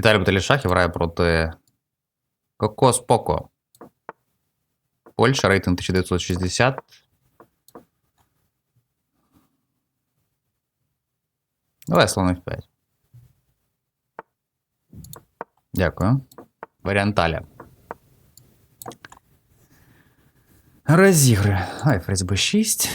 Віталій Баталішахів грає проти Кокос Поко. Польща, рейтинг 1960. Давай слон F5. Дякую. Варіанталя. Розігри. Ай, фрез Б6.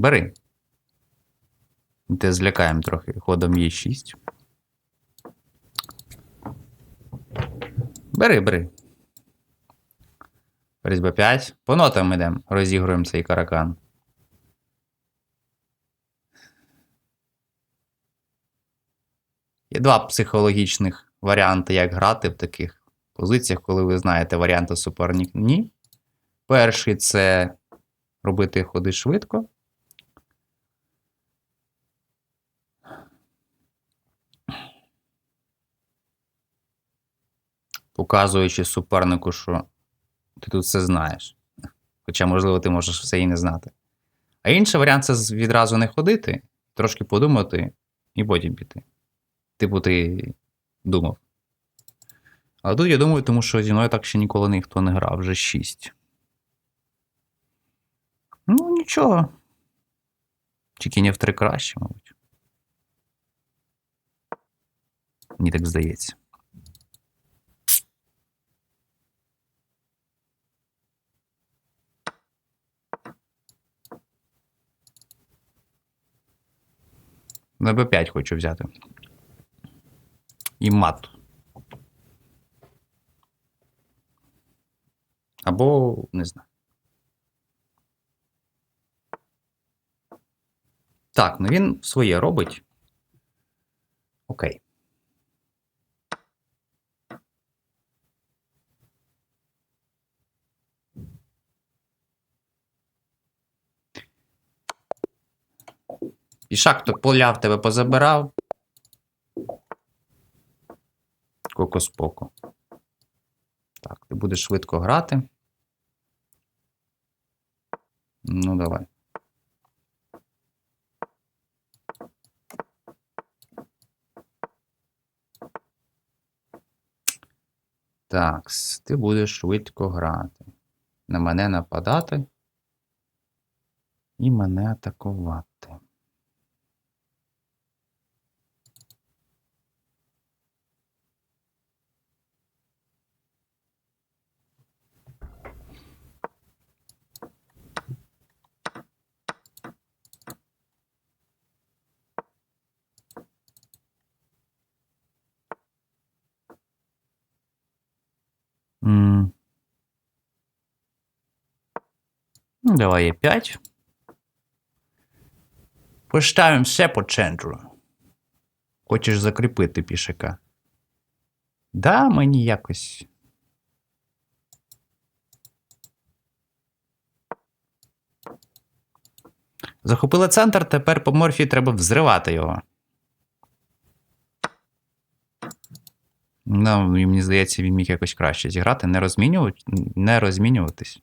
Бери. Те злякаємо трохи ходом Е6. Бери, бери. Ферзь Б5. По нотам йдемо. Розігруємо цей каракан. Є два психологічних варіанти, як грати в таких позиціях, коли ви знаєте варіанти суперник ні. Перший це робити ходи швидко. Показуючи супернику, що ти тут все знаєш. Хоча, можливо, ти можеш все і не знати. А інший варіант це відразу не ходити, трошки подумати і потім піти. Типу, ти думав. Але тут я думаю, тому що зі мною так ще ніколи ніхто не грав, вже 6. Ну, нічого. Тільки в три краще, мабуть. Мені так здається. На Б5 хочу взяти. І мат. Або не знаю. Так, ну він своє робить. Окей. Пішак то поля в тебе позабирав. Коко-споко. Так, ти будеш швидко грати. Ну, давай. Так, ти будеш швидко грати. На мене нападати. І мене атакувати. Ну, давай є 5. Поставимо все по центру. Хочеш закріпити пішака? Да, мені якось. Захопили центр, тепер по морфі треба взривати його. Ну, мені здається, він міг якось краще зіграти, не розмінювати, не розмінюватись.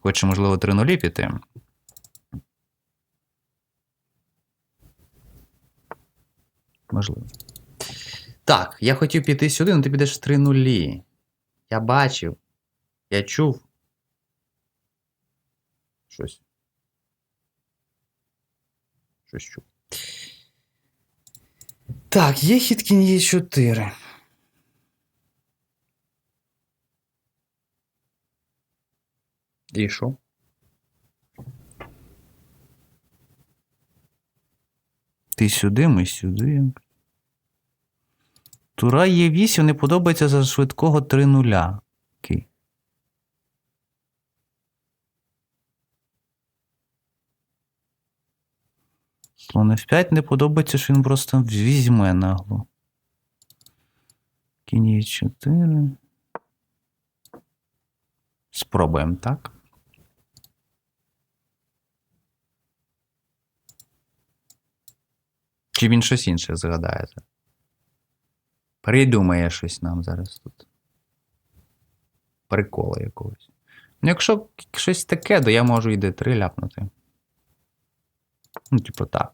Хоче, можливо, 3 нулі піти. Можливо. Так, я хотів піти сюди, але ти підеш в 3 нулі. Я бачив. Я чув. Щось. Щось чув. Так, є хід кінь є 4. І що? Ти сюди, ми сюди. Тура є 8 не подобається за швидкого 3 нуля. Окей. Слон F5 не подобається, що він просто візьме нагло. Кінь 4. Спробуємо, так? Чи він щось інше згадає? Придумає щось нам зараз тут. Прикола якогось. Ну, якщо щось таке, то я можу і d3 ляпнути. Ну, типу, так.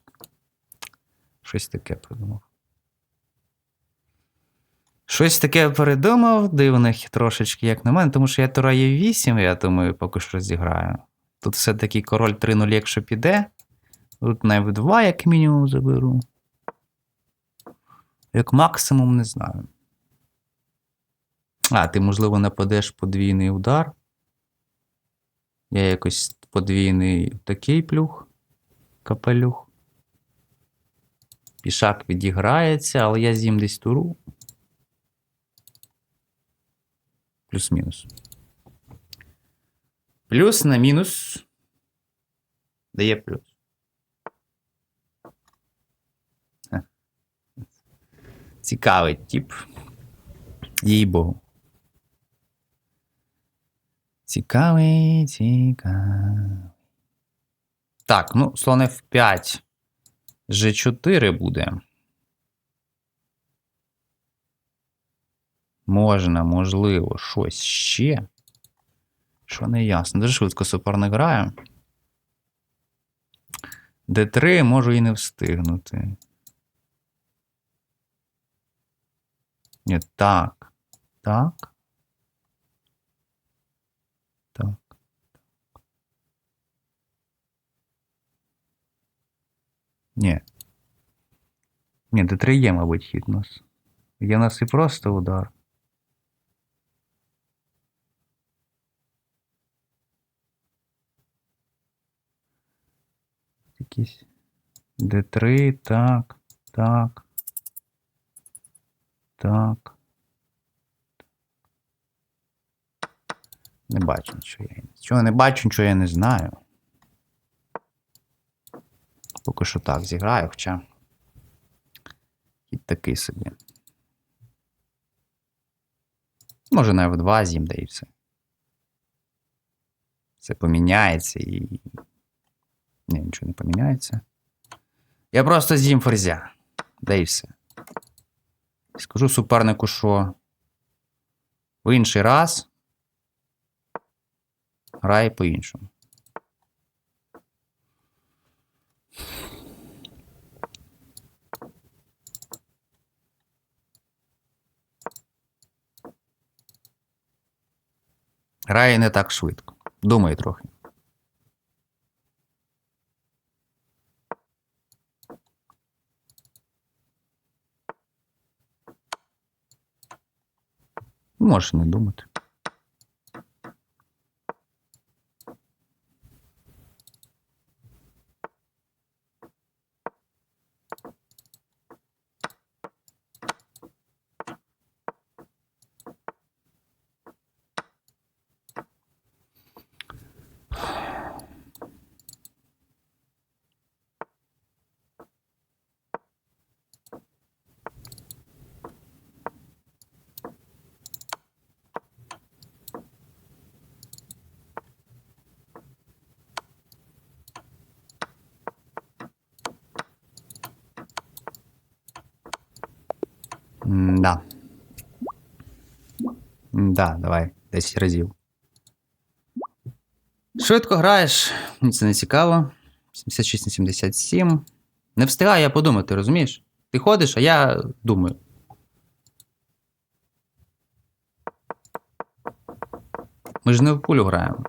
Щось таке придумав. Щось таке придумав, дивних трошечки, як на мене, тому що я Тура є 8, я думаю, поки що розіграю. Тут все-таки король 3-0, якщо піде. Тут на F2, як мінімум, заберу. Як максимум, не знаю. А, ти, можливо, нападеш подвійний удар. Я якось подвійний такий плюх. Капелюх. Пішак відіграється, але я з'їм десь туру. Плюс-мінус. Плюс на мінус. Дає плюс. Цікавий тип. Їй богу. Цікавий, цікавий. Так, ну, слон F5. G4 буде. Можна, можливо, щось ще. Що не ясно. Дуже швидко суперник грає. D3 можу і не встигнути. Ні, так. Так. Так. Ні. Ні, D3 є, мабуть, хід у нас. Є у нас і просто удар. Якісь D3, так, так. Так. Не бачу нічого. Я нічого не бачу, нічого я не знаю. Поки що так зіграю, хоча. Хід такий собі. Може на F2 з'їм, да і все. Все поміняється і. Ні, нічого не поміняється. Я просто з'їм ферзя. Да і все. Скажу супернику, що в інший раз грає по-іншому. Грає не так швидко. Думає трохи. Можеш не думати. Да. Да, давай, 10 разів. Швидко граєш, це не цікаво. 76 на 77. Не встигаю я подумати, розумієш? Ти ходиш, а я думаю. Ми ж не в пулю граємо.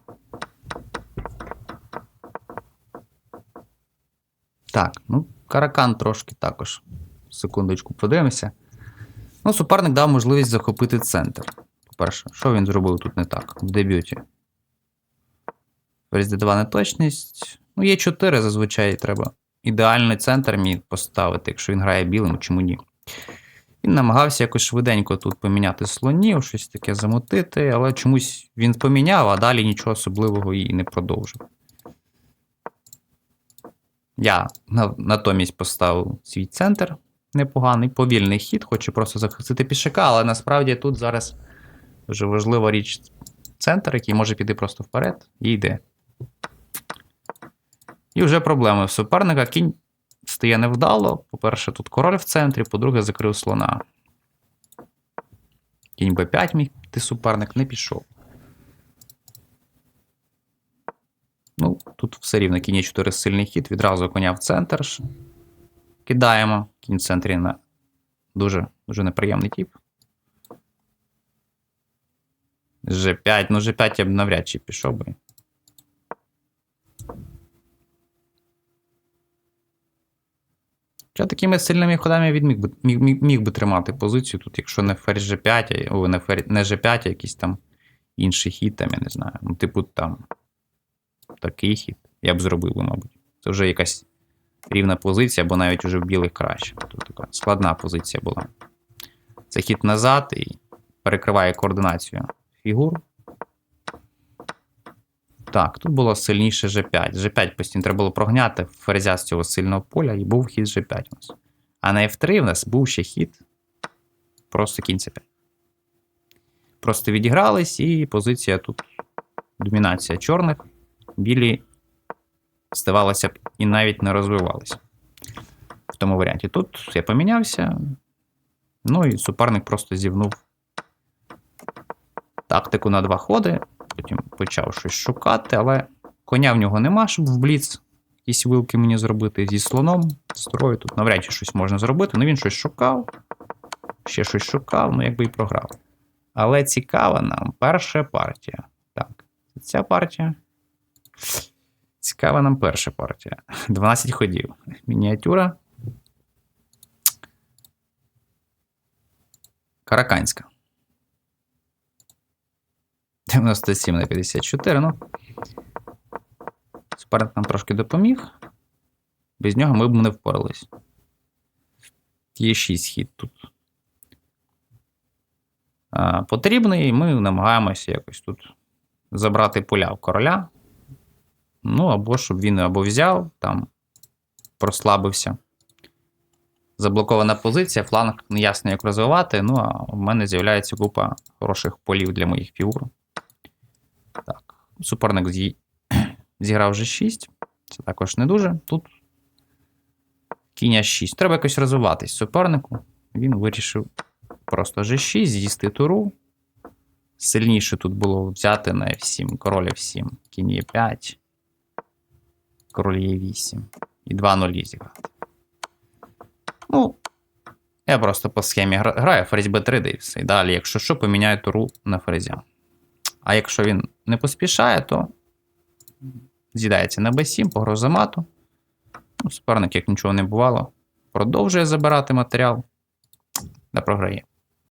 Так, ну, каракан трошки також. Секундочку, подивимося. Ну, суперник дав можливість захопити центр. По-перше, що він зробив тут не так в дебюті? D2 неточність. Ну, є 4 зазвичай треба. Ідеальний центр міг поставити, якщо він грає білим, чому ні. Він намагався якось швиденько тут поміняти слонів, щось таке замутити, але чомусь він поміняв, а далі нічого особливого і не продовжив. Я натомість поставив свій центр непоганий, повільний хід, хочу просто захистити пішака, але насправді тут зараз дуже важлива річ центр, який може піти просто вперед і йде. І вже проблеми суперника. Кінь стає невдало. По-перше, тут король в центрі, по-друге, закрив слона. Кінь Б5 міг піти суперник, не пішов. Ну, тут все рівно кінь 4 сильний хід, відразу коня в центр. Кидаємо. Кінь в центрі на дуже, дуже неприємний тіп. G5, ну G5 я б навряд чи пішов би. Хоча такими сильними ходами він міг би, міг, міг, міг би тримати позицію тут, якщо не ферзь G5, а, о, не, ферзь, не G5, а якийсь там інший хід, там, я не знаю. Ну, типу, там такий хід. Я б зробив би, мабуть. Це вже якась рівна позиція, або навіть уже в білих краще. Тут така складна позиція була. Це хід назад і перекриває координацію фігур. Так, тут було сильніше G5. G5 постійно треба було прогняти ферзя з цього сильного поля, і був хід G5 у нас. А на F3 в нас був ще хід. Просто кінь C5. Просто відігрались, і позиція тут домінація чорних. Білі здавалося б, і навіть не розвивалися. В тому варіанті. Тут я помінявся. Ну і суперник просто зівнув тактику на два ходи. Потім почав щось шукати, але коня в нього нема, щоб в бліц якісь вилки мені зробити зі слоном. Строю тут навряд чи щось можна зробити. Ну він щось шукав, ще щось шукав, ну якби і програв. Але цікава нам перша партія. Так, ця партія. Цікава нам перша партія. 12 ходів. Мініатюра. Караканська. 97 на 54. Ну. Суперник нам трошки допоміг. Без нього ми б не впорались. Є 6 хід тут. А, потрібний, і ми намагаємося якось тут забрати поля в короля. Ну, або щоб він або взяв, там прослабився. Заблокована позиція, фланг неясно як розвивати. Ну, а в мене з'являється купа хороших полів для моїх фігур. Суперник зіграв вже 6. Це також не дуже. Тут кінь 6. Треба якось розвиватись супернику. Він вирішив просто G6, з'їсти туру. Сильніше тут було взяти на F7, король F7, кінь Е5, король Е8 і 2-0 зіграти. Ну, я просто по схемі граю, ферзь b3 да і все. І далі, якщо що, поміняю туру на ферзя. А якщо він не поспішає, то з'їдається на b7, погроза мату. Ну, суперник, як нічого не бувало, продовжує забирати матеріал та програє.